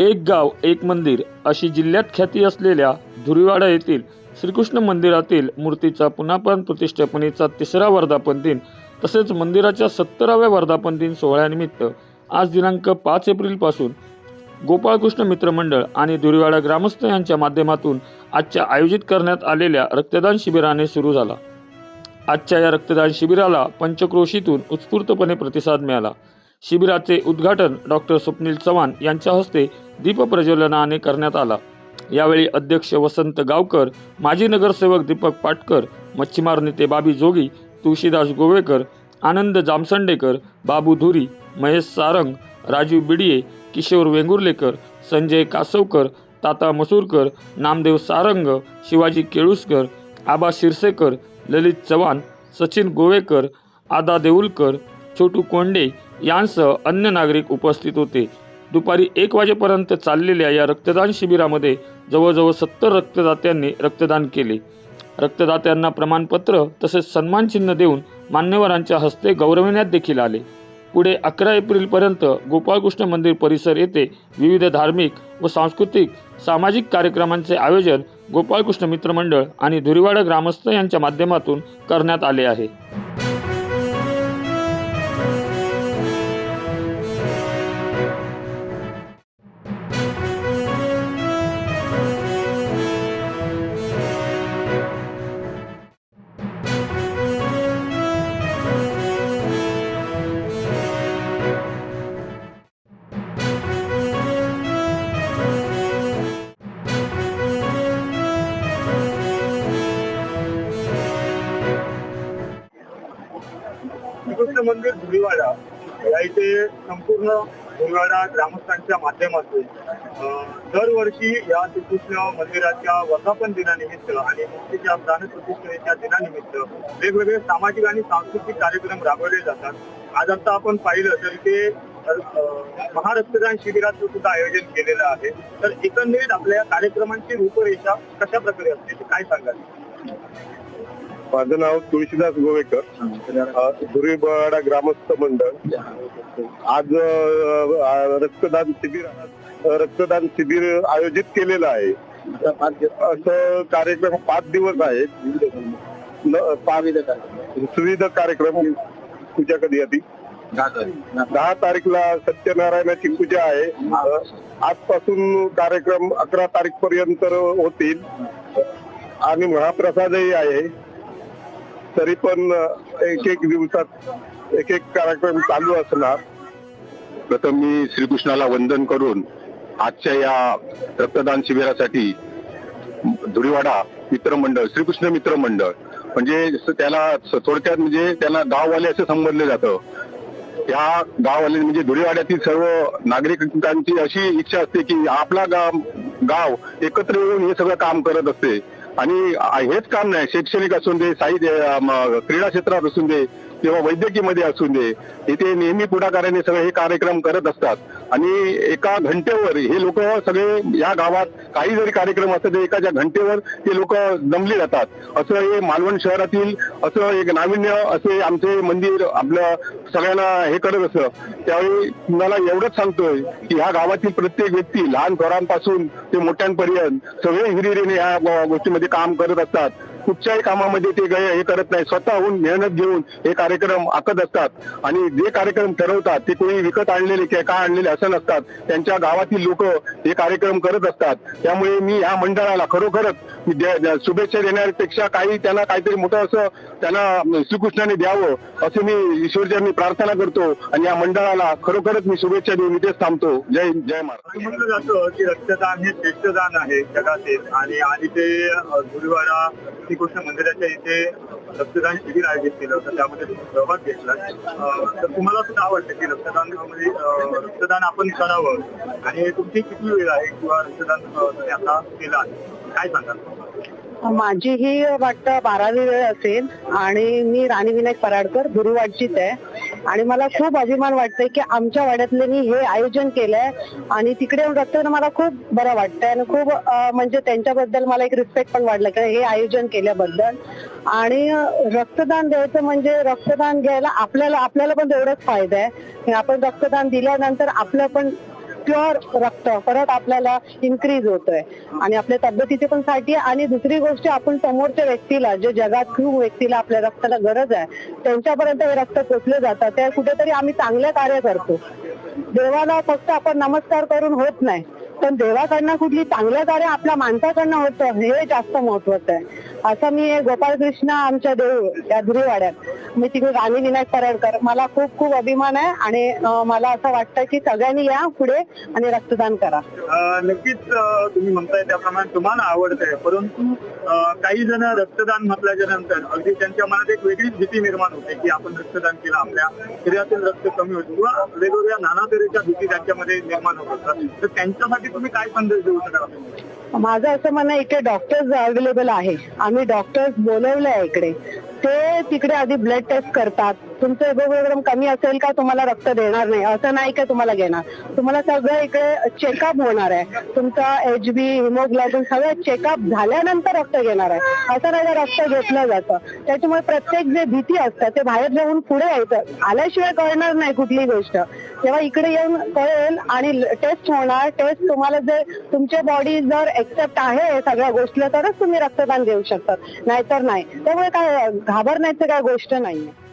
एक गाव एक मंदिर अशी जिल्ह्यात ख्याती असलेल्या धुरीवाडा येथील श्रीकृष्ण मंदिरातील मूर्तीचा पुन्हापण प्रतिष्ठापनेचा तिसरा वर्धापन दिन तसेच मंदिराच्या सत्तराव्या वर्धापन दिन सोहळ्यानिमित्त आज दिनांक पाच एप्रिलपासून गोपाळकृष्ण मित्रमंडळ आणि धुरीवाडा ग्रामस्थ यांच्या माध्यमातून आजच्या आयोजित करण्यात आलेल्या रक्तदान शिबिराने सुरू झाला. आजच्या या रक्तदान शिबिराला पंचक्रोशीतून उत्स्फूर्तपणे प्रतिसाद मिळाला. शिबिराचे उद्घाटन डॉक्टर स्वप्नील चव्हाण यांच्या हस्ते दीपप्रज्वलनाने करण्यात आला. यावेळी अध्यक्ष वसंत गावकर माजी नगरसेवक दीपक पाटकर मच्छीमार नेते बाबी जोगी तुळशीदास गोवेकर आनंद जामसंडेकर बाबू धुरी महेश सारंग राजीव बिडिये किशोर वेंगुर्लेकर संजय कासवकर ताता मसूरकर नामदेव सारंग शिवाजी केळुसकर आबा शिरसेकर ललित चव्हाण सचिन गोवेकर आदा देऊलकर छोटू कोंडे यांसह अन्य नागरिक उपस्थित होते. दुपारी एक वाजेपर्यंत चाललेल्या या रक्तदान शिबिरामध्ये जवळजवळ सत्तर रक्तदात्यांनी रक्तदान केले. रक्तदात्यांना प्रमाणपत्र तसेच सन्मानचिन्ह देऊन मान्यवरांच्या हस्ते गौरविण्यात देखील आले. पुढे अकरा एप्रिलपर्यंत गोपाळकृष्ण मंदिर परिसर येथे विविध धार्मिक व सांस्कृतिक सामाजिक कार्यक्रमांचे आयोजन गोपाळकृष्ण मित्रमंडळ आणि धुरीवाडा ग्रामस्थ यांच्या माध्यमातून करण्यात आले आहे. श्रीकृष्ण मंदिर धुळीवाडा. या इथे संपूर्ण धुळीवाडा ग्रामस्थांच्या माध्यमातून दरवर्षी या श्रीकृष्ण मंदिराच्या वर्धापन दिनानिमित्त आणि मुक्तीच्या प्राणप्रतिष्ठेच्या दिनानिमित्त वेगवेगळे सामाजिक आणि सांस्कृतिक कार्यक्रम राबवले जातात. आज आता आपण पाहिलं तर ते महारक्तदान शिबिराचं सुद्धा आयोजन केलेलं आहे तर एकंदरीत आपल्या कार्यक्रमांची रूपरेषा कशा प्रकारे असते ते काय सांगाल? माझं नाव तुळशीदास गोवेकर. धुरीबवाडा ग्रामस्थ मंडळ. आज रक्तदान शिबिर रक्तदान शिबिर आयोजित केलेलं आहे. असं कार्यक्रम पाच दिवस आहेत. सुविध कार्यक्रम पूजा कधी येते दहा तारीखला सत्यनारायणाची पूजा आहे. आजपासून कार्यक्रम अकरा तारीख पर्यंत होतील. आणि महाप्रसादही आहे. तरी पण एक एक दिवसात एक एक कार्यक्रम चालू असणार. प्रथम मी श्रीकृष्णाला वंदन करून आजच्या या रक्तदान शिबिरासाठी धुळीवाडा मित्रमंडळ श्रीकृष्ण मित्र मंडळ म्हणजे त्याला थोडक्यात म्हणजे त्याला गाववाले असं संबोधलं जातं. त्या गाववाले म्हणजे धुळीवाड्यातील सर्व नागरिकांची अशी इच्छा असते की आपला गाव गाव एकत्र येऊन हे सगळं काम करत असते. आणि हेच काम नाही. शैक्षणिक असून दे साहित्य क्रीडा क्षेत्रात असून दे किंवा वैद्यकीयमध्ये असून दे इथे नेहमी पुढाकाराने सगळे हे कार्यक्रम करत असतात. आणि एका घंटेवर हे लोक सगळे या गावात काही जरी कार्यक्रम असतात एकाच्या घंटेवर ते लोक जमले जातात. असं हे मालवण शहरातील असं एक नाविन्य असे आमचे मंदिर आपलं सगळ्यांना हे करत असतं. त्यावेळी मला एवढंच सांगतोय की ह्या गावातील प्रत्येक व्यक्ती लहान थोरांपासून ते मोठ्यांपर्यंत सगळे हिरिरीने ह्या गोष्टीमध्ये काम करत असतात. कुठच्याही कामामध्ये ते गय हे करत नाही. स्वतःहून मेहनत घेऊन हे कार्यक्रम आखत असतात. आणि जे कार्यक्रम ठरवतात ते कोणी विकत आणलेले किंवा काय आणलेले असं नसतात. त्यांच्या गावातील लोक हे कार्यक्रम करत असतात. त्यामुळे मी या मंडळाला खरोखरच शुभेच्छा देण्यापेक्षा काही त्यांना काहीतरी मोठं असं त्यांना श्रीकृष्णाने द्यावं असं मी ईश्वरचरणी प्रार्थना करतो. आणि या मंडळाला खरोखरच मी शुभेच्छा देऊन इथेच थांबतो. जय जय महाराज. म्हटलं जातं की रक्तदान हे श्रेष्ठ दान आहे जगातील आणि आणि ते गुरुवारा श्रीकृष्ण मंदिराच्या इथे रक्तदान शिबिर आयोजित केलं होतं. त्यामध्ये तुम्ही सहभाग घेतला. तर तुम्हाला सुद्धा आवडतं की रक्तदान म्हणजे रक्तदान आपण करावं. आणि तुमची किती वेळ आहे किंवा रक्तदान तुम्ही आता केलं आहे काय सांगाल? माझी ही वाटतं बारावी वेळ असेल आणि मी राणी विनायक पराडकर गुरुवाडचीच आहे. आणि मला खूप अभिमान वाटतंय की आमच्या वाड्यातल्यांनी हे आयोजन केलंय आणि तिकडे जाताना रक्तदान मला खूप बरं वाटतंय आणि खूप म्हणजे त्यांच्याबद्दल मला एक रिस्पेक्ट पण वाटलं की हे आयोजन केल्याबद्दल. आणि रक्तदान द्यायचं म्हणजे रक्तदान घ्यायला आपल्याला आपल्याला पण तेवढाच फायदा आहे. आपण रक्तदान दिल्यानंतर आपलं पण प्युअर रक्त परत आपल्याला इन्क्रीज होतोय. आणि आपल्या तब्येतीचे पण साठी आणि दुसरी गोष्ट आपण समोरच्या व्यक्तीला जे जगात खूप व्यक्तीला आपल्या रक्ताला गरज आहे त्यांच्यापर्यंत हे रक्त पोचलं जातं. ते कुठेतरी आम्ही चांगलं कार्य करतो. देवाला फक्त आपण नमस्कार करून होत नाही. पण देवाकडनं कुठली चांगलं कार्य आपल्या माणसाकडनं होतं हे जास्त महत्वाचं आहे. असं मी गोपाळ कृष्ण आमच्या देऊ या धुरीवाड्यात मी तिकडे राणी विनायक पराडकर मला खूप खूप अभिमान आहे आणि मला असं वाटतं की सगळ्यांनी या पुढे आणि रक्तदान करा. नक्कीच तुम्ही म्हणताय त्याप्रमाणे तुम्हाला आवडतंय. परंतु काही जण रक्तदान म्हटल्याच्या नंतर अगदी त्यांच्या मनात एक वेगळीच भीती निर्माण होते की आपण रक्तदान केलं आपल्या शरीरातील रक्त कमी होते किंवा वेगवेगळ्या नाना तऱ्हेच्या भीती त्यांच्यामध्ये निर्माण होत असतात तर त्यांच्यासाठी तुम्ही काय संदेश देऊ शकाल? माझं असं म्हणणं इथे इकडे डॉक्टर्स अवेलेबल आहे. आम्ही डॉक्टर्स बोलवले आहे इकडे. ते तिकडे आधी ब्लड टेस्ट करतात. तुमचं हेमोग्लोबिन कमी असेल का तुम्हाला रक्त देणार नाही. असं नाही का तुम्हाला घेणार. तुम्हाला सगळं इकडे चेकअप होणार आहे. तुमचा एच बी हिमोग्लोबिन सगळं चेकअप झाल्यानंतर रक्त घेणार आहे. असं नाही रक्त घेतलं जातं. त्याच्यामुळे प्रत्येक जे भीती असतात ते बाहेर जाऊन पुढे यायचं. आल्याशिवाय कळणार नाही कुठली गोष्ट. तेव्हा इकडे येऊन कळेल आणि टेस्ट होणार. टेस्ट तुम्हाला जर तुमच्या बॉडी जर एक्सेप्ट आहे सगळ्या गोष्टीला तरच तुम्ही रक्तदान देऊ शकतात. नाहीतर नाही. त्यामुळे काय घाबरण्याचं काय गोष्ट नाहीये.